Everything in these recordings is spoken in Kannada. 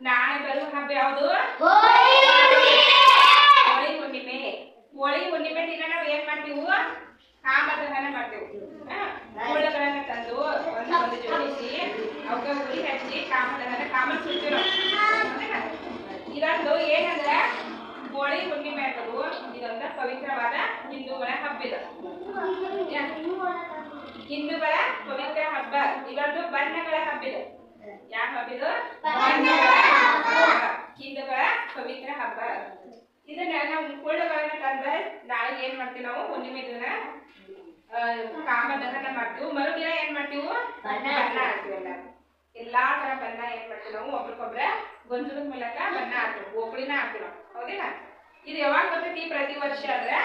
ನಾಳೆ ಬರುವ ಹಬ್ಬ ಯಾವುದು? ಹೋಳಿ ಹೋಳಿ ಹುಣ್ಣಿಮೆ. ಹೋಳಿ ಹುಣ್ಣಿಮೆ ದಿನ ನಾವ್ ಏನ್ ಮಾಡ್ತೀವಿ? ಕಾಮದಹನ ಮಾಡ್ತೇವೆ. ಕೂಳಗಳನ್ನ ತಂದು ಒಂದು ಒಂದು ಜೋಡಿಸಿ ಅವಕ್ಕೆ ಉರಿ ಹಚ್ಚಿ ಕಾಮದಹನ ಕಾಮ ಸುಡ್ತಿರೋ ಇದೊಂದು ಏನಂದ್ರೆ ಹೋಳಿ ಹುಣ್ಣಿಮೆ ಅನ್ನೋದು ಇದೊಂದು ಪವಿತ್ರವಾದ ಹಿಂದೂಗಳ ಹಬ್ಬ ಇದು. ಹಿಂದೂಗಳ ಪವಿತ್ರ ಹಬ್ಬ. ಇದೊಂದು ಬಣ್ಣಗಳ ಹಬ್ಬ ಇದು. ಯಾವ ಹಬ್ಬ ಇದು ಬಣ್ಣಗಳ ಹಬ್ಬ. ಹಿಂದೂಗಳ ಪವಿತ್ರ ಹಬ್ಬ. ಇದನ್ನ ನಾವು ಮುಕ್ಕುಳುಗಳನ್ನ ತಂದ ನಾಳೆ ಏನ್ ಮಾಡ್ತೀವಿ ನಾವು? ಹುಣ್ಣಿಮೆ ದಿನ. ಆ, ಕಾಮದಹನ ಮಾಡ್ತೀವಿ. ಮರುದಿನ ಏನ್ ಮಾಡ್ತೀವಿ? ಬಣ್ಣ ಬಣ್ಣ ಎಲ್ಲಾ ತರ ಬಣ್ಣ ಏನ್ ಮಾಡ್ತೀವಿ ನಾವು? ಒಬ್ರಿಗೊಬ್ರ ಗೊಂಜಲದ ಮೂಲಕ ಬಣ್ಣ ಹಾಕ್ತೀವಿ. ಓಕಳಿನ ಹಾಕ್ತೀವಿ ನಾವು. ಹೌದಿಲ್ಲ ಇದು ಯಾವಾಗ ಬರ್ತೈತಿ ಪ್ರತಿ ವರ್ಷ ಅಂದ್ರೆ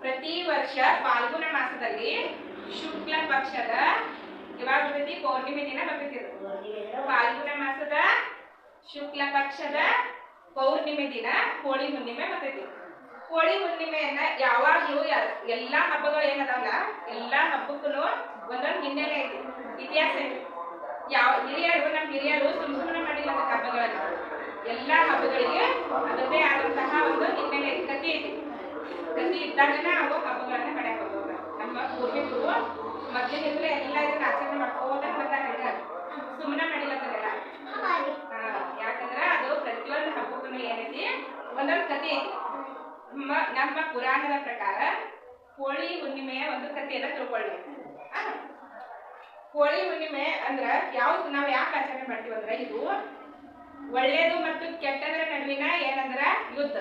ಪ್ರತಿ ವರ್ಷ ಫಾಲ್ಗುಣ ಮಾಸದಲ್ಲಿ ಶುಕ್ಲ ಪಕ್ಷದ ಯಾವಾಗ ಬರ್ತೈತಿ? ಪೌರ್ಣಿಮೆ ದಿನ ಬರ್ತೈತಿ ಫಾಲ್ಗುಣ ಮಾಸದ ಶುಕ್ಲ ಪಕ್ಷದ ಪೌರ್ಣಿಮೆ ದಿನ, ಹೋಳಿ ಹುಣ್ಣಿಮೆ ಬರ್ತೈತಿ ಹೋಳಿ ಹುಣ್ಣಿಮೆಯನ್ನ ಯಾವಾಗ್ಲೂ ಎಲ್ಲಾ ಹಬ್ಬಗಳು ಏನದಾವಲ್ಲ, ಎಲ್ಲಾ ಹಬ್ಬಕ್ಕೂ ಒಂದೊಂದು ಹಿನ್ನೆಲೆ ಐತಿ ಇತಿಹಾಸ ಐತಿ ಯಾವ ಹಿರಿಯರು ನಮ್ಮ ಹಿರಿಯರು ಸುಮ್ ಸುಮ್ಮನೆ ಮಾಡಿಲ್ಲ ಹಬ್ಬಗಳನ್ನ. ಎಲ್ಲಾ ಹಬ್ಬಗಳಿಗೆ ಅದರದೇ ಆದಂತಹ ಒಂದು ಹಿನ್ನೆಲೆ ಐತಿ ಕಥೆ ಐತಿ ಕಥೆ ಇದ್ದಾಗನ ಅವು ಹಬ್ಬಗಳನ್ನ ಮಾಡ್ಯಾಕ ಹೋಗೋದು. ನಮ್ಮ ಪೂರ್ವಿಕರು ಮೊದಲಿನಿಂದಲೇ ಎಲ್ಲ ಇದನ್ನ ಆಚರಣೆ ಮಾಡ್ಕೋದ ಬಂದಾಗ ಸುಮ್ಮನೆ ಮಾಡಿಲ್ಲ ಯಾಕಂದ್ರ ಅದು ಪ್ರತಿಯೊಂದು ಹಬ್ಬಕ್ಕೂ ಏನೈತಿ? ಒಂದೊಂದು ಕಥೆ ಐತಿ. ನಮ್ಮ ಪುರಾಣದ ಪ್ರಕಾರ ಹೋಳಿ ಹುಣ್ಣಿಮೆಯ ಒಂದು ಕಥೆಯನ್ನ ತಿಳ್ಕೊಳ್ಳಿ ಕೋಳಿ ಹೋಳಿ ಹುಣ್ಣಿಮೆ ಅಂದ್ರ ಯಾವ್ದು ನಾವ್ ಯಾಕೆ ಆಚರಣೆ ಮಾಡ್ತೀವಿ ಅಂದ್ರ ಇದು ಒಳ್ಳೇದು ಮತ್ತು ಕೆಟ್ಟದರ ನಡುವಿನ ಏನಂದ್ರ ಯುದ್ಧ.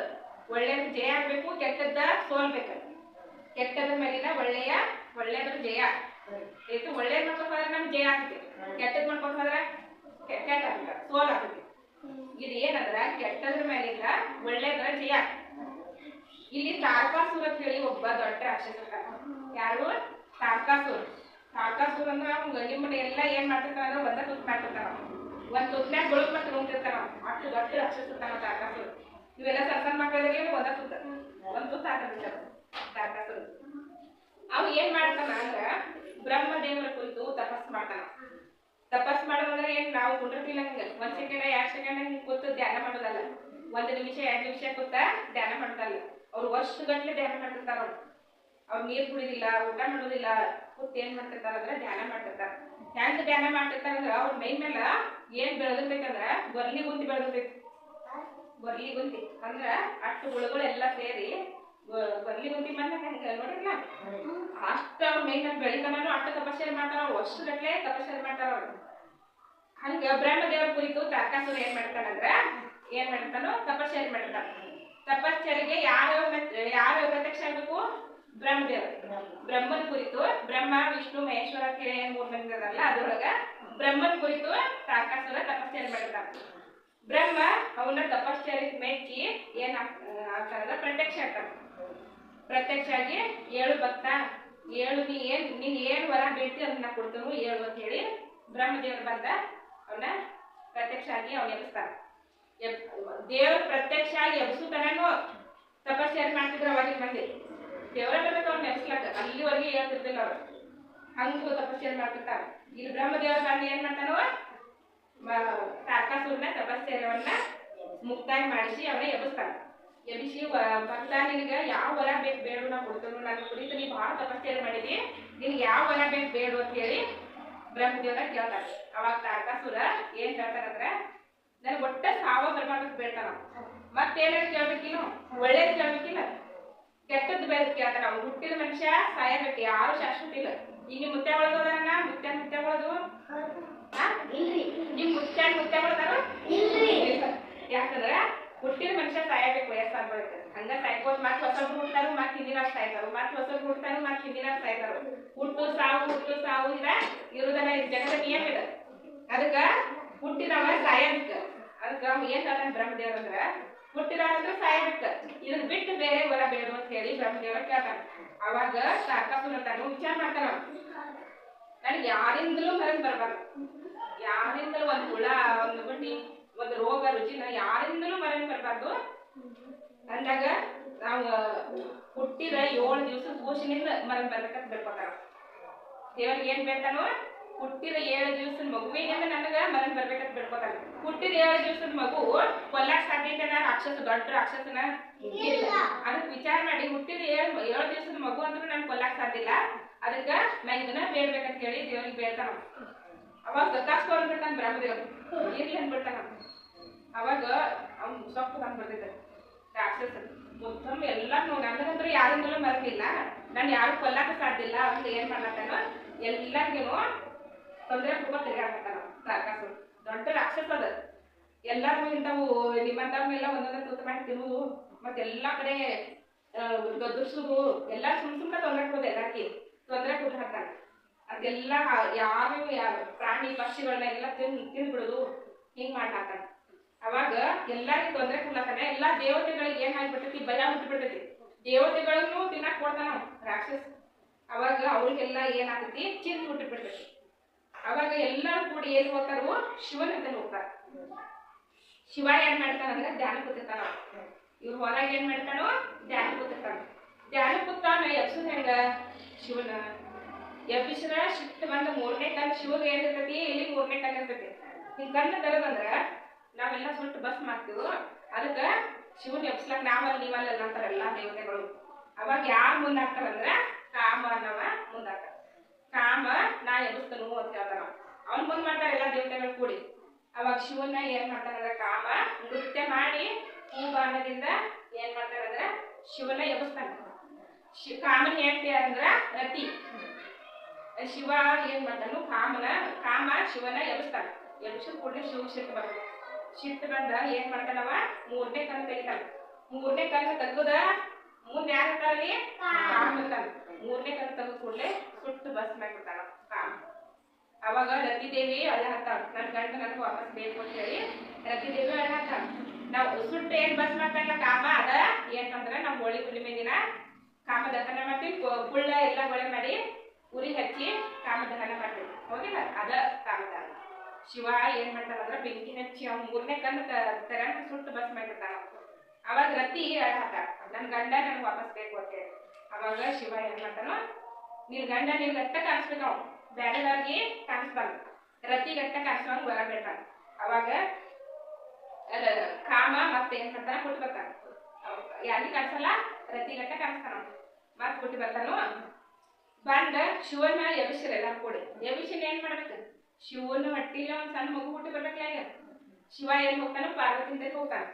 ಒಳ್ಳೇದು ಜಯ ಆಗ್ಬೇಕು ಕೆಟ್ಟದ್ದ ಸೋಲ್ಬೇಕು. ಕೆಟ್ಟದ ಮೇಲಿನ ಒಳ್ಳೆಯ ಒಳ್ಳೇದ್ರ ಜಯ. ಇದು ಒಳ್ಳೇದ್ ಮಾಡ್ಕೊಂಡು ಹೋದ್ರೆ ನಮ್ಗೆ ಜಯ ಆಗ್ತೈತಿ ಕೆಟ್ಟದ್ ಮಾಡ್ಕೊಂಡು ಹೋದ್ರೆ ಕೆಟ್ಟ ಆಗ್ತದೆ, ಸೋಲ್ ಆಗ್ತೈತಿ ಇದು ಏನಂದ್ರ ಕೆಟ್ಟದ್ರ ಮೇಲಿಂದ ಒಳ್ಳೇದ್ರ ಜಯ ಇಲ್ಲಿ ತಾರಕಾಸುರ ಅಂತ ಹೇಳಿ ಒಬ್ಬ ದೊಡ್ಡ ರಾಕ್ಷಸ. ಯಾರು? ತಾರಕಾಸುರ ತಾರಕಾಸುರ ಅಂದ್ರೆ ಅವ್ನು ಗಂಜಿ ಮನೆ ಎಲ್ಲ ಏನ್ ಮಾಡ್ತಿರ್ತಾನ ಅಂದ್ರೆ ಒಂದ ತುತ್ತು ಮಾಡ್ತಿರ್ತಾನ ಒಂದ್ ತುತ್ನ್ಯಾಗ ಗುಳುಕ್ ಮತ್ತೆ ಅಷ್ಟು ದೊಡ್ಡ ರಾಕ್ಷಸ ತಾರಕಾಸುರ ಇವೆಲ್ಲ ಸಣ್ಣ ಸಣ್ಣ ಮಕ್ಕಳಿಗೆ ಒಂದ ತುತ್ತ. ಒಂದ್ ತುತ್ತ ಹಾಕಿರ್ತಾರ ತಾರಕಾಸುರ ಅವ್ ಏನ್ ಮಾಡ್ತಾನ ಅಂದ್ರ ಬ್ರಹ್ಮದೇವರ ಕುರಿತು ತಪಸ್ ಮಾಡ್ತಾನ. ತಪಸ್ ಮಾಡೋದಂದ್ರೆ ಏನ್ ನಾವು ಕುಂಡಿರ್ತಿಲ್ಲ ಹಂಗ. ಒಂದ್ ಸೆಕೆಂಡ್ ಎರಡ್ ಸೆಕೆಂಡ್ ಹಿಂಗ್ ಕೂತು ಧ್ಯಾನ ಮಾಡೋದಲ್ಲ. ಒಂದ್ ನಿಮಿಷ, ಎರಡ್ ನಿಮಿಷ ಕೂತ ಧ್ಯಾನ ಮಾಡೋದಲ್ಲ ಅವ್ರು ವರ್ಷಗಟ್ಲೆ ಧ್ಯಾನ ಮಾಡ್ತಿರ್ತಾರ ಅವ್ರು. ಅವ್ರು ನೀರ್ ಕುಡಿದಿಲ್ಲ, ಊಟ ಮಾಡೋದಿಲ್ಲ, ಕೂತ್ ಏನ್ ಮಾಡ್ತಿರ್ತಾರ ಅಂದ್ರೆ ಧ್ಯಾನ ಮಾಡ್ತಿರ್ತಾರ. ಹೆಂಗ್ ಧ್ಯಾನ ಮಾಡ್ತಿರ್ತಾರ ಅಂದ್ರ ಅವ್ರ ಮೈ ಮೇಲ ಏನ್ ಬೆಳೆದಿರ್ಬೇಕಂದ್ರ ಗೊರ್ಲಿ ಗುಂತಿ ಬೆಳೆದಿರ್ತೈತಿ. ಗೊರ್ಲಿ ಗುಂತಿ. ಅಂದ್ರ ಅಟ್ಟು ಹುಳುಗಳೆಲ್ಲ ಸೇರಿ ಗೊ- ಬಂದಿ ಬಂದ ಹೆಂಗ ನೋಡಿರ್ಲ? ಅಷ್ಟ ಅವ್ರ ಮೈ ಮೇಲೆ ಬೆಳಿತಾನೂ ಅಷ್ಟ ತಪಸ್ಸೆ ಮಾಡ್ತಾರ ವರ್ಷ ವರ್ಷಗಟ್ಲೆ ತಪಸ್ಸೆ ಮಾಡ್ತಾರ ಅವ್ರು. ಹಂಗ ಬ್ರಹ್ಮದೇವರ ಕುರಿತು ತಾರಕಾಸುರ ಏನ್ ಮಾಡ್ತಾನಂದ್ರ, ಏನ್ ಮಾಡ್ತಾನೋ ತಪಶ್ಚರ್ಯ ಮಾಡ್ತಾನ. ತಪಸ್ಸರಿಗೆ ಯಾವ ಯಾರು ಪ್ರತ್ಯಕ್ಷ ಆಗ್ಬೇಕು? ಬ್ರಹ್ಮದೇವ ಬ್ರಹ್ಮನ ಕುರಿತು ಬ್ರಹ್ಮ, ವಿಷ್ಣು, ಮಹೇಶ್ವರ ಕೆರೆ ಏನ್ ಮೂರ್ ಮಂದಿ ಅದ್ರೊಳಗ ಬ್ರಹ್ಮನ ಕುರಿತು ತಾರಕಾಸುರ ತಪಶ್ಚರ್ಯ ಮಾಡ್ತಾನ. ಬ್ರಹ್ಮ ಅವನ ತಪಶ್ಚರ್ಯ ಮೆಚ್ಚಿ ಏನ್ ಆಗ್ತಾನಂದ್ರ ಪ್ರತ್ಯಕ್ಷ ಆಗ್ತಾನ. ಪ್ರತ್ಯಕ್ಷ ಆಗಿ ಏಳು ಭಕ್ತ, ಏಳು ನೀ ಏನ್, ನೀನ್ ಏನ್ ವರ ಬೇಡ್ತಿ ಅದನ್ನ ಕೊಡ್ತೇವೆ ಏಳು ಅಂತ ಹೇಳಿ ಬ್ರಹ್ಮದೇವರು ಬಂದ ಅವನ ಪ್ರತ್ಯಕ್ಷ ಆಗಿ ಅವ್ನ ಎಬ್ಸ್ತಾನ ಎಬ್- ದೇವ್ರ ಪ್ರತ್ಯಕ್ಷ ಆಗಿ ಎಬ್ಸುತ್ತಾನೋ ತಪಸ್ಸೇರ್ ಮಾಡ್ತಿದ್ರು ಅವಾಗಿನ ಮಂದಿ. ದೇವರ ಬರ್ಬೇಕು ಅವ್ನ ಎಬ್ಸ್ಲಕ್ಕ ಅಲ್ಲಿವರೆಗೆ ಹೇಳ್ತಿರ್ತಿಲ್ಲ ಅವ್ರು. ಹಂಗ ತಪಸ್ಸೇರ್ ಮಾಡ್ತಿರ್ತಾರ. ಇಲ್ಲಿ ಬ್ರಹ್ಮದೇವರ ಬಂದು ಏನ್ ಮಾಡ್ತಾನವ ತಾರಕಾಸುರನ ತಪಸ್ಸೇರವನ್ನ ಮುಕ್ತಾಯ ಮಾಡಿಸಿ ಅವನ ಎಬ್ಬಿಸ್ತಾನ. ವ- ಭಕ್ತ ನಿನಗ ಯಾವ ವರ ಬೇಕು ಬೇಡು ನಾ ಕೊಡ್ತೇನೆ. ನನ್ನ ಕುರಿತು ನೀ ಭಾಳ ತಪಸ್ಸೆಯನ್ನು ಮಾಡಿದಿ. ನಿನಗೆ ಯಾವ ವರ ಬೇಕು ಬೇಡು ಅಂತ ಹೇಳಿ ಬ್ರಹ್ಮದೇವರ ಕೇಳ್ತಾರೆ. ಅವಾಗ ತಾರಕಾಸುರ ಏನ್ ಹೇಳ್ತಾರಂದ್ರೆ ನನಗೆ ಒಟ್ಟ ಸಾವ ಬರ್ಬಾರ್ದು ಬೇಡ್ತಾನ ಮತ್ತೇನಾದ್ರು ಕೇಳ್ಬೇಕಿಲ್ಲ ಒಳ್ಳೇದು ಕೇಳ್ಬೇಕಿಲ್ಲ ಕೆಟ್ಟದ್ದು ಬೇರೆ ಕೇಳ್ತಾನ ಅವ್ನು. ಹುಟ್ಟಿದ ಮನುಷ್ಯ ಸಾಯಬೇಕು ಯಾರು ಶಾಶ್ವತ ಇಲ್ಲ. ಈಗ ನಿಮ್ ಮುತ್ತೆ ಒಳಗೋದಾನ ಮುತ್ತೆ ಮುತ್ತೆ ಒಳದು ಇಲ್ರಿ. ನಿಮ್ ಮುತ್ತೆ ಮುತ್ತೆ ಒಳದಾರು ಇಲ್ರಿ. ಯಾಕಂದ್ರ ಹುಟ್ಟಿದ ಮನುಷ್ಯ ಸಾಯಬೇಕು ವಯಸ್ಸಾದ ಹಂಗ ಸಾಯ್ಕೋತ್ ಮತ್ ಹೊಸಬ್ರು ಹುಡ್ತಾರು ಮತ್ ಹಿಂದಿನ ಸಾಯ್ತಾರು. ಮತ್ ಹೊಸಬ್ರು ಹುಡ್ತಾರು ಮತ್ ಹಿಂದಿನ ಸಾಯ್ತಾರು. ಹುಟ್ಟು ಸಾವು ಹುಟ್ಟು ಸಾವು ಇದ ಇರುದಲ್ಲ ಜಗದ ನಿಯಮ ಇದ ಅದಕ್ಕ ಹುಟ್ಟಿದವ ಸಾಯಬೇಕ. ಅದಕ್ಕ ಏನ್ ಹೇಳ್ತಾನ ಬ್ರಹ್ಮದೇವ್ರ ಅಂದ್ರ ಹುಟ್ಟಿದವಂದ್ರ ಸಾಯಬೇಕ. ಇದ್ ಬಿಟ್ಟು ಬೇರೆ ಹೊರ ಬೇಡ ಅಂತ ಹೇಳಿ ಬ್ರಹ್ಮದೇವ್ರ ಕೇಳ್ತಾನ. ಅವಾಗ ಸಾಕಾಸುರ ತಾನು ವಿಚಾರ ಮಾಡ್ತಾನ. ನನಗೆ ಯಾರಿಂದಲೂ ಹೊರಗೆ ಬರಬಾರ್ದು. ಯಾರಿಂದಲೂ ಒಂದು ಹುಳ, ಒಂದು ಗುಂಡಿ ಒಂದು ರೋಗ ರುಜಿನ ಯಾರಿಂದಲೂ ಮರನ್ ಬರಬಾರ್ದು. ಅಂದಾಗ ನಾವು ಹುಟ್ಟಿದ ಏಳು ದಿವಸ ಕೂಸಿನಿಂದ ಮರಣ ಬರ್ಬೇಕಂತ ಬೇಡ್ಕೊತಾರ ದೇವರಿಗೆ ಏನ್ ಬೇಡ್ತಾನೋ ಹುಟ್ಟಿದ ಏಳು ದಿವಸ ಮಗುವಿನಿಂದ ನನಗ ಮರಣ ಬರ್ಬೇಕಂತ ಬೇಡ್ಕೊತಾನ ಹುಟ್ಟಿದ ಏಳು ದಿವಸದ ಮಗು ಕೊಲ್ಲಕ್ ಸಾಧ್ಯತೆನ ರಾಕ್ಷಸ ದೊಡ್ಡ ರಾಕ್ಷಸನ ಅದಕ್ಕೆ ವಿಚಾರ ಮಾಡಿ ಹುಟ್ಟಿದ ಏಳು ಏಳು ದಿವಸದ ಮಗು ಅಂದ್ರೂ ನನ್ ಕೊಲ್ಲಕ್ ಸಾಧ್ಯ ಇಲ್ಲ. ಅದಕ್ಕ ನಾ ಇದನ್ನ ಬೇಡ್ಬೇಕಂತ ಹೇಳಿ ದೇವ್ರಿಗೆ ಬೇಡ್ತಾನ ಅವಾಗ ಗೊತ್ತಾಸ್ಕೊಂಡ್ ಬಿಡ್ತಾನ ಬ್ರಹ್ಮದೇವ್ ಇರ್ಲಿ ಅಂದ್ಬಿಡ್ತಾನ ಅವಾಗ ಅವ್ನು ಸೊಪ್ಪು ಬಂದ್ಬಿಡ್ತೈತೆ ರಾಕ್ಷಸ ಮೊತ್ತ ಎಲ್ಲ ನನಗಂದ್ರೆ ಯಾರಿಂದಲೂ ಮರಲಿಲ್ಲ ನಾನು ಯಾರು ಕೊಲ್ಲಾಕ ಸಾಧ್ಯ ಇಲ್ಲ. ಅಂತ ಏನ್ ಮಾಡ್ಲತ್ತಾನ ಎಲ್ಲರಿಗೂ ತೊಂದರೆ ಕೊಡ್ಕೊಂಡು ತಿರುಗಾಡ್ತಾನ ರಾಕ್ಷಸ ದೊಡ್ಡ ರಾಕ್ಷಸ ಅದ. ಎಲ್ಲಾರು ಇಂಥವು ನಿಮ್ಮಂತವ್ರನ್ನೆಲ್ಲ ಒಂದೊಂದ ತೂತ ಮಾಡಿ ತಿನ್ನುವುದು ಮತ್ತೆ ಎಲ್ಲಾ ಕಡೆ ಗದರ್ಸುದು ಎಲ್ಲ ಸುಮ್ ಸುಮ್ಮನೆ ತೊಂದರೆ ಕೊಡೋದು ಎಲ್ಲಾರ್ಗಿ ತೊಂದರೆ ಕೊಟ್ಟು ಹಾಕ್ತಾನ ಅದೆಲ್ಲ ಯಾರು ಯಾರು ಪ್ರಾಣಿ ಪಕ್ಷಿಗಳನ್ನೆಲ್ಲ ತಿನ್ ತಿಂದ್ಬಿಡೋದು ಹಿಂಗ್ ಮಾಡ್ಲಾಕ ಅವಾಗ ಎಲ್ಲರಿಗೂ ತೊಂದರೆ ಕೊಡ್ಲಾಕನ ಎಲ್ಲಾ ದೇವತೆಗಳಿಗೆ ಏನಾಗ್ಬಿಡ್ತೈತಿ ಭಯ ಹುಟ್ಟಿಬಿಟ್ಟೈತಿ ದೇವತೆಗಳನ್ನು ತಿನ್ನಕ್ ಕೊಡ್ತಾನ ರಾಕ್ಷಸ. ಅವಾಗ ಅವ್ರಿಗೆಲ್ಲ ಏನಾಗ್ತೈತಿ ಚಿಂತ ಹುಟ್ಟಿಬಿಡ್ತೈತಿ. ಅವಾಗ ಎಲ್ಲರೂ ಕೂಡಿ ಏನ್ ಹೋಗ್ತಾರೋ, ಶಿವನ ಹತ್ರ ಹೋಗ್ತಾರ ಶಿವ ಏನ್ ಮಾಡ್ತಾನಂದ್ರೆ ಧ್ಯಾನ ಕೂತಿರ್ತಾನ. ಇವ್ರು ಹೊರಗೆ ಏನ್ ಮಾಡ್ತಾನೋ, ಧ್ಯಾನ ಕೂತಿರ್ತಾನ. ಧ್ಯಾನ ಕೂತಾನ ಹೆಂಗ? ಶಿವನ. ಎಬ್ಬಿಸ್ರ ಶಿಫ್ಟ್ ಬಂದ ಮೂರನೇ ಕಣ್ ಶಿವಗೆ ಏನಿರ್ತೈತಿ? ಇಲ್ಲಿ ಮೂರನೇ ಕಣ್ ಇರ್ತೈತಿ? ಹಿಂಗ್ ಕಣ್ಣು ತೆರದಂದ್ರ ನಾವೆಲ್ಲ ಸುಟ್ಟು ಬಸ್ ಮಾಡ್ತೀವಿ, ಅದಕ್ಕ ಶಿವನ್ ಎಬ್ಸ್ಲಕ್ ನಾವಲ್ಲ ನೀವಲ್ಲ ಅಂತಾರ ಎಲ್ಲಾ ದೇವತೆಗಳು. ಅವಾಗ ಯಾರು ಮುಂದಾಗ್ತಾರಂದ್ರ ಕಾಮ ಅನ್ನವ ಮುಂದಾಗ್ತಾರ. ಕಾಮ, ನಾ ಎಬ್ಸ್ತನು ಅಂತ ಹೇಳ್ತಾರ. ಅವ್ನ್ ಮುಂದ್ ಮಾಡ್ತಾರೆ ಎಲ್ಲಾ ದೇವತೆಗಳು ಕೂಡಿ. ಅವಾಗ ಶಿವನ್ನ ಏನ್ ಮಾಡ್ತಾರಂದ್ರ ಕಾಮ ನೃತ್ಯ ಮಾಡಿ ಹೂಬಾಣದಿಂದ ಏನ್ ಮಾಡ್ತಾರಂದ್ರ ಶಿವನ ಎಬ್ಸ್ತಾನ. ಶಿ, ಕಾಮನ್ ಹೇಳ್ತೀಯ ಅಂದ್ರ ರತಿ. ಶಿವ ಏನ್ ಮಾಡ್ತಾನು ಕಾಮನ ಕಾಮ ಶಿವನ ಎಬ್ಸ್ತಾನ ಎಬ್ಸಿದ ಕೂಡಲೇ ಶಿವ ಸಿಟ್ಟು ಬಂದ ಸಿಟ್ಟು ಬಂದ ಏನ್ ಮಾಡ್ತಾನವ? ಮೂರನೇ ಕಣ್ಣು ತೆಗಿತಾನ. ಮೂರನೇ ಕಣ್ಣು ತೆಗ್ದ ಮುಂದೆ ಯಾರು ಇರ್ತಾರಲ್ಲಿ ಕಾಮ. ಇರ್ತಾನ. ಮೂರನೇ ಕಣ್ಣು ತೆಗೆದ ಕೂಡಲೇ ಸುಟ್ಟು ಬಸ್ ಮಾಡ್ಬಿಡ್ತಾನ ಕಾಮ. ಅವಾಗ ರತಿದೇವಿ ಅಲ್ಲ ಹತ್ತಾಳ ನನ್ನ ಗಂಡ ನನಗೆ ವಾಪಸ್ ಬೇಕು ಅಂತ ಹೇಳಿ ರತಿದೇವಿ ಅಲ್ಲ ಹತ್ತಾಳ ನಾವು ಸುಟ್ಟು ಏನ್ ಬಸ್ ಮಾಡ್ತಾರಲ್ಲ ಕಾಮ ಅದ ಏನಂದ್ರೆ ನಾವು ಹೋಳಿ ಹುಣ್ಣಿಮೆ ದಿನ ಕಾಮ ದಹನ ಮಾಡ್ತೀವಿ ಪುಳ್ಳ ಎಲ್ಲ ಹೊಳೆ ಮಾಡಿ ಉರಿ ಹಚ್ಚಿ ಕಾಮ ಮಾಡ್ತೇವೆ ಹೋಗಿಲ್ಲ ಅದ ಕಾಮದಾನ ಶಿವ ಏನ್ ಮಾಡ್ತಾನಂದ್ರ ಬೆಂಕಿ ಹಚ್ಚಿ ಅವ್ನ ಮೂರನೇ ಕಣ್ಣು ತರ ಸುಟ್ಟು ಬಸ್ ಮಾಡಿರ್ತಾನ ಅವಾಗ ರತಿ ಹಾಕ್ತಾಳ ನನ್ ಗಂಡ ನನಗೆ ವಾಪಸ್ ಬೇಕು ಅಂತ ಹೇಳಿ. ಅವಾಗ ಶಿವ ಏನ್ ಮಾಡ್ತಾನೋ? ನಿನ್ ಗಂಡ ನಿನ್ ಗಟ್ಟ ಕಾಣಿಸ್ಬೇಕು ಅವ್ನು. ಬ್ಯಾರೆದವ್ರಿಗೆ ಕಾಣಿಸ್ಬಾರ್ದು. ರತಿ ಗಟ್ಟ ಕಾಣಿಸ್ಬಂಗ್ ಬರಬೇಡ್ತಾನ ಅವಾಗ ಕಾಮ ಮತ್ತೆ ಏನ್ ಮಾಡ್ತಾನ? ಕೊಟ್ಟು ಬರ್ತಾನ. ಯಾರಿಗೆ ಕಾಣಿಸಲ್ಲ? ರತಿ ಗಟ್ಟ ಕಾಣಿಸ್ತಾನ ಮತ್ತೆ ಮತ್ ಕೊಟ್ಟು ಬರ್ತಾನು? ಬಂದ ಶಿವನ ಎಬಿಸಿರ ಎಲ್ಲ ಕೊಡಿ ಎಬಿಸಿನ ಏನ್ ಮಾಡ್ಬೇಕು? ಶಿವನ ಹೊಟ್ಟಿಲ ಒಂದ್ ಸಣ್ಣ ಮಗು ಹುಟ್ಟಿ ಬರ್ಬೇಕಲ್ಲ ಶಿವ ಏನ್ ಹೋಗ್ತಾನ ಪಾರ್ವತಿ ಅಂತ ಹೋಗ್ತಾನ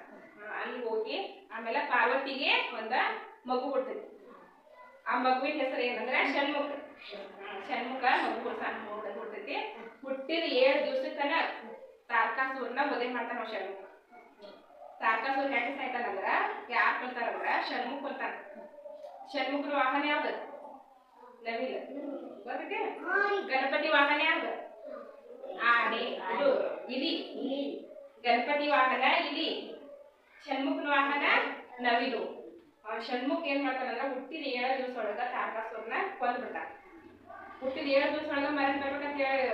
ಅಲ್ಲಿ ಹೋಗಿ ಆಮೇಲೆ ಪಾರ್ವತಿಗೆ ಒಂದ ಮಗು ಹುಟ್ಟೈತಿ ಆ ಮಗುವಿನ ಹೆಸರು ಏನಂದ್ರೆ ಷಣ್ಮುಖ. ಷಣ್ಮುಖ ಮಗು ಸಣ್ಣ ಮಗು ಹುಟ್ಟೈತಿ ಹುಟ್ಟಿದ ಏಳು ದಿವಸಕ್ಕನ ತಾರಕಾಸುರನ ಮದುವೆ ಮಾಡ್ತಾನ ಷಣ್ಮುಖ. ತಾರಕಾಸುರ ಹೆಂಗ್ ಸಾಯ್ತಾನಂದ್ರ, ಯಾರು ಕೊಲ್ತಾರಂದ್ರ? ಷಣ್ಮುಖ ಕೊಲ್ತಾನ. ಷಣ್ಮುಖನ ವಾಹನ ಯಾವ್ದು? ನವಿಲ. ಗೊತ್ತೈತಿ? ಗಣಪತಿ ವಾಹನ ಯಾವ್ದು ಆನೆ ಇದು ಇಲಿ. ಗಣಪತಿ ವಾಹನ ಇಲಿ. ಷಣ್ಮುಖನ ವಾಹನ ನವಿಲು. ಷಣ್ಮುಖ ಏನ್ ಮಾಡ್ತಾನಂದ್ರ ಹುಟ್ಟಿದ ಏಳು ದಿವಸ ಒಳಗ ತಾರಕಾಸುರನ ಕೊಂದ್ಬಿಡ್ತಾನ. ಹುಟ್ಟಿದ ಏಳು ದಿವಸ ಒಳಗ ಮರಣ ಬರ್ಬೇಕಂತ ಹೇಳಿ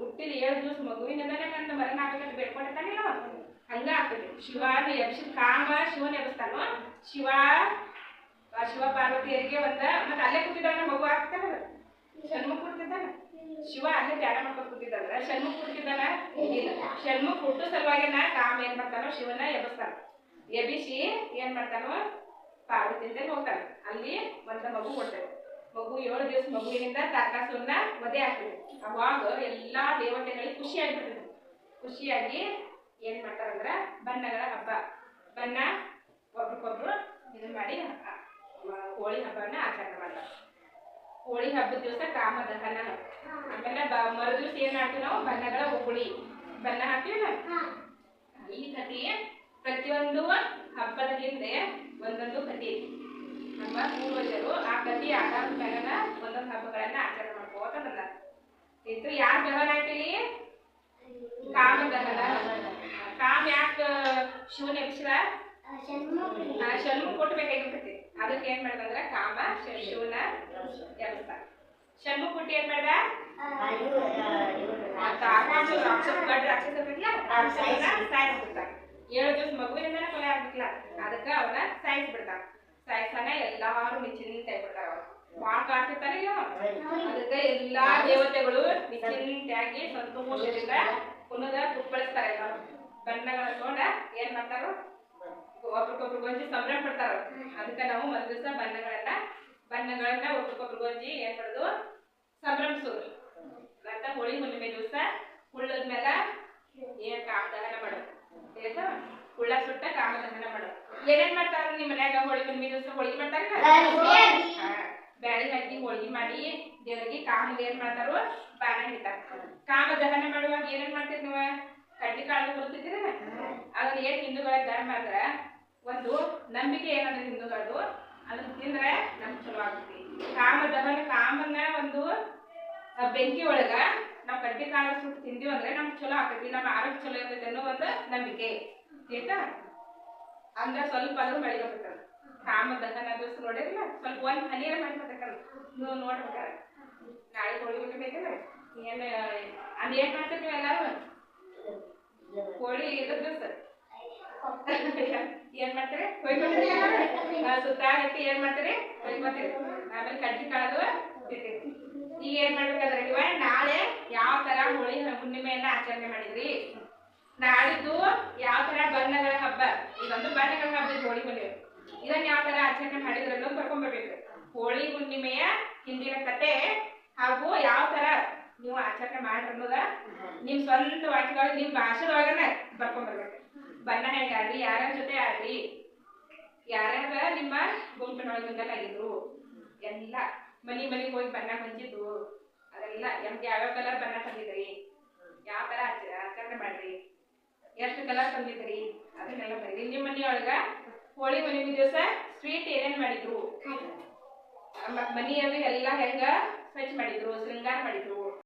ಹುಟ್ಟಿದ ಏಳು ದಿವಸ ಮಗುವಿನ ನನ್ನ ಮರಣ ಆಗ್ಬೇಕಂತ ಬೇಡ್ಕೊಂಡಿರ್ತಾನಿಲ್ಲ. ಹಂಗ ಆಗ್ತದೆ. ಶಿವನ ಯಕ್ಷ ಕಾಮ ಶಿವನ ಎಬ್ಬಿಸ್ತಾನೋ ಶಿವ ಶಿವ ಪಾರ್ವತಿಯರಿಗೆ ಒಂದ, ಮತ್ತೆ ಅಲ್ಲೇ ಕೂತಿದ್ದಾನ ಮಗು ಆಗ್ತಾನ ಷಣ್ಮುಖ ಕೂತಿದ್ದಾನ ಶಿವ ಅಲ್ಲೇ ತ್ಯಾಗ ಮಾಡ್ಕೊಂಡು ಕೂತಿದ್ದಾನ ಷಣ್ಮುಖ ಕೂತಿದ್ದಾನ ಷಣ್ಮುಖ ಹುಟ್ಟು ಸಲುವಾಗಿನ ಕಾಮ ಏನ್ ಮಾಡ್ತಾನೋ ಶಿವನ ಎಬ್ಬಿಸ್ತಾನ. ಎಬಿಸಿ ಏನ್ ಮಾಡ್ತಾನೋ? ಪಾರ್ವತಿಯಿಂದ ಹೋಗ್ತಾನ. ಅಲ್ಲಿ ಒಂದ ಮಗು ಕೊಡ್ತೇವೆ ಮಗು ಏಳು ದಿವಸ ಮಗುವಿನಿಂದ ತಾರಕಾಸುರನ ವಧೆ ಆಗ್ತದೆ ಅವಾಗ ಎಲ್ಲಾ ದೇವತೆಗಳಿಗೆ ಖುಷಿ ಆಗ್ಬಿಡ್ತದೆ ಖುಷಿಯಾಗಿ ಏನ್ ಮಾಡ್ತಾರಂದ್ರ ಬಣ್ಣಗಳ ಹಬ್ಬ. ಬಣ್ಣ ಒಬ್ರಿಗೊಬ್ರು ಇದನ್ನ ಮಾಡಿ ಹೋಳಿ ಹಬ್ಬನ ಆಚರಣೆ ಮಾಡ್ತಾರೆ. ಹೋಳಿ ಹಬ್ಬದ ದಿವಸ ಕಾಮ ದಹನ. ಆಮೇಲೆ ಮರು ದಿವಸ ಏನ್ ಮಾಡ್ತೀವಿ ನಾವು? ಬಣ್ಣಗಳ ಒಬ್ಬಳಿ ಬಣ್ಣ ಹಾಕ್ತೀವಿ ಈ ಕಥೆ ಪ್ರತಿಯೊಂದು ಹಬ್ಬದ ಹಿಂದೆ ಒಂದೊಂದು ಕಥೆ. ನಮ್ಮ ಪೂರ್ವಜರು ಆ ಕಥೆ ಮೇಲನ ಒಂದೊಂದು ಹಬ್ಬಗಳನ್ನ ಆಚರಣೆ ಮಾಡ್ಕೋತ ಬಂದ ಇದು ಯಾರ ದಹನ ಆಯ್ತಿಲಿ ಕಾಮ ದಹನ. ಕಾಮ ಯಾಕೆ ಶಿವನ ಎಬ್ಸಿದ ಷಣ್ಮುಖ ಕೊಟ್ಬೇಕಾಗಿರ್ತೈತಿ ಅದಕ್ಕೆ ಏನ್ ಮಾಡ್ದಂದ್ರ ಕಾಮ ಶೂನ ಶಿವನ ಎಬ್ಸ್ತಾನ ಷಣ್ಮುಖ ಕೊಟ್ಟು ಏನ್ ಮಾಡ್ದ? ಏಳು ದಿವಸ ಮಗುವಿನಿಂದ ಕೊಲೆ ಆಗ್ಬೇಕಲ್ಲ ಅದಕ್ಕ ಅವನ ಸಾಯಿಸ್ಬಿಡ್ತಾನ. ಸಾಯಿಸ್ತಾನ ಎಲ್ಲಾರು ನಿಶ್ಚಿಂತ ಆಗ್ಬಿಡ್ತಾರ ಅವ್ರು ಬಾಳ ಕಾಡ್ತಿರ್ತಾನೆ ಅದಕ್ಕೆ ಎಲ್ಲಾ ದೇವತೆಗಳು ನಿಶ್ಚಿಂತೆಯಾಗಿ ಸಂತೋಷದಿಂದ ಪುನಃ ಕುಪ್ಪಳಿಸ್ತಾರೆ ಎಲ್ಲಾರು. ಬಣ್ಣಗಳ ತೋಡ ಏನ್ ಮಾಡ್ತಾರೋ ಒಬ್ರಿಗೊಬ್ರು ಗೊಂಜಿ ಸಂಭ್ರಮ ಪಡ್ತಾರ ಅದಕ್ಕೆ ನಾವು ದಿವಸ ಬಣ್ಣಗಳನ್ನ ಬಣ್ಣಗಳನ್ನ ಒಬ್ರಿಗೊಬ್ರು ಗೊಂಜಿ ಏನ್ ಮಾಡೋದು? ಸಂಭ್ರಮಿಸೋದು. ಅಂತ ಹೋಳಿ ಹುಣ್ಣಿಮೆ ದಿವಸ ಹುಳ್ಳದ ಮೇಲೆ ಏನ್ ಕಾಮದಹನ ಮಾಡೋದು? ಆಯ್ತಾ ಹುಳ್ಳ ಸುಟ್ಟ ಕಾಮದಹನ ಮಾಡೋದು. ಏನೇನ್ ಮಾಡ್ತಾರ ನಿಮ್ಮ ಮನ್ಯಾಗ ಹೋಳಿ ಹುಣ್ಣಿಮೆ ದಿವಸ? ಹೋಳಿಗೆ ಮಾಡ್ತಾರ ಬ್ಯಾಳಿ ಹಾಕಿ ಹೋಳಿಗೆ ಮಾಡಿ ದೇವರಿಗೆ ಕಾಮದ ಏನ್ ಮಾಡ್ತಾರೋ ಬಾಣ ಹಿಡ್ತಾರ. ಕಾಮ ದಹನ ಮಾಡುವಾಗ ಏನೇನ್ ಮಾಡ್ತೀರಿ ನೀವು? ಕಡ್ಲಿ ಕಾಳು ಬರುತ್ತಿದ್ದೀರ ಅದನ್ನ ಏನ್ ಹಿಂದೂಗಳ ಧರ್ಮ ಅಂದ್ರ ಒಂದು ನಂಬಿಕೆ ಏನಂದ್ರೆ ಹಿಂದೂಗಳದು ಅದನ್ನ ತಿಂದ್ರೆ ನಮ್ಗೆ ಚಲೋ ಆಗ್ತೈತಿ. ಕಾಮ ದಹನ ಕಾಮನ್ನ ಒಂದು ಬೆಂಕಿ ಒಳಗ ನಾವು ಕಡ್ಡಿ ಕಾಳು ಸುಟ್ಟು ತಿಂದೀವಿ ಅಂದ್ರೆ ನಮ್ಗೆ ಚಲೋ ಆಗ್ತೈತಿ ನಮ್ಮ ಆರೋಗ್ಯ ಚಲೋ ಇರ್ತೈತಿ ಅನ್ನೋ ಒಂದು ನಂಬಿಕೆ. ಆಯ್ತಾ? ಅಂದ್ರೆ ಸ್ವಲ್ಪ ಆದ್ರೂ ಕಾಮ ದಹನ ದಿವಸ ನೋಡಿರಲ್ಲ ಸ್ವಲ್ಪ ಒಂದ್ ಹನಿಯರ ಮಾಡ್ಬೇಕಂತ ನೀವು ನೋಡ್ಬೇಕಾರ. ಗಾಳಿ ಕೋಳಿ ಬೇಕಲ್ಲ. ಏನ್ ಅದ್ ಏನ್ ಮಾಡ್ತೀವಿ ಎಲ್ಲಾರು? ಕೋಳಿ ಇದ್ರ ದಿವಸ. ಏನ್ ಮಾಡ್ತೀರಿ? ಸುತ್ತ ಸುತ್ತಾಗತ್ತಿ ಏನ್ ಮಾಡ್ತೀರಿ? ಕೊಯ್ಕೊತೀರಿ ಆಮೇಲೆ ಕಡ್ಡಿ ಕಾಳದು ಈಗ ಏನ್ ಮಾಡ್ಬೇಕಾದ್ರೆ ಇವ ನಾಳೆ ಯಾವ ತರ ಹೋಳಿ ಹುಣ್ಣಿಮೆಯನ್ನ ಆಚರಣೆ ಮಾಡಿದ್ರಿ? ನಾಳಿದ್ದು ಯಾವ ತರ ಬಣ್ಣಗಳ ಹಬ್ಬ? ಇದೊಂದು ಬಣ್ಣಗಳ ಹಬ್ಬ ಹೋಳಿ ಹುಣ್ಣಿಮೆ ಇದನ್ನ ಯಾವ ತರ ಆಚರಣೆ ಮಾಡಿದ್ರು ಅನ್ನೋದು ಬರ್ಕೊಂಡ್ಬರ್ಬೇಕು ಹೋಳಿ, ಹುಣ್ಣಿಮೆಯ ಹಿಂದಿನ ಕತೆ ಹಾಗೂ ಯಾವ ತರ ನೀವು ಆಚರಣೆ ಮಾಡ್ರಿ ಅನ್ನೋದ ನಿಮ್ ಸ್ವಂತ ವಾಕ್ಯದೊಳಗೆ ನಿಮ್ ಭಾಷೆದೊಳಗನ ಬರ್ಕೊಂಡ್ಬರ್ಬೇಕು ಬಣ್ಣ ಹೆಂಗ್ ಆಡ್ರಿ ಯಾರ್ಯಾರ ಜೊತೆ ಆಡ್ರಿ ಯಾರ್ಯಾರ ನಿಮ್ಮ ಗುಂಪಿನೊಳಗಿಂದಲ್ಲ ಆಗಿದ್ರು ಎಲ್ಲ ಮನಿ ಮನಿಗೆ ಹೋಗಿ ಬಣ್ಣ ಹಂಚಿದ್ದು ಅದೆಲ್ಲ ಎಮ್ಗೆ ಯಾವ್ಯಾವ ಕಲರ್ ಬಣ್ಣ ತಂದಿದ್ರಿ? ಯಾವ ತರ ಆಚ- ಆಚರಣೆ ಮಾಡ್ರಿ. ಎಷ್ಟು ಕಲರ್ ತಂದಿದ್ರಿ? ಅದನ್ನೆಲ್ಲ ಬರೀರಿ. ನಿಮ್ಮ ಮನಿಯೊಳಗ ಹೋಳಿ ಹುಣ್ಣಿಮೆ ದಿವಸ ಸ್ವೀಟ್ ಏನೇನು ಮಾಡಿದ್ರು? ಮನಿಯಲ್ಲಿ ಎಲ್ಲ ಹೆಂಗ ಸ್ವಚ್ಛ ಮಾಡಿದ್ರು? ಶೃಂಗಾರ ಮಾಡಿದ್ರು?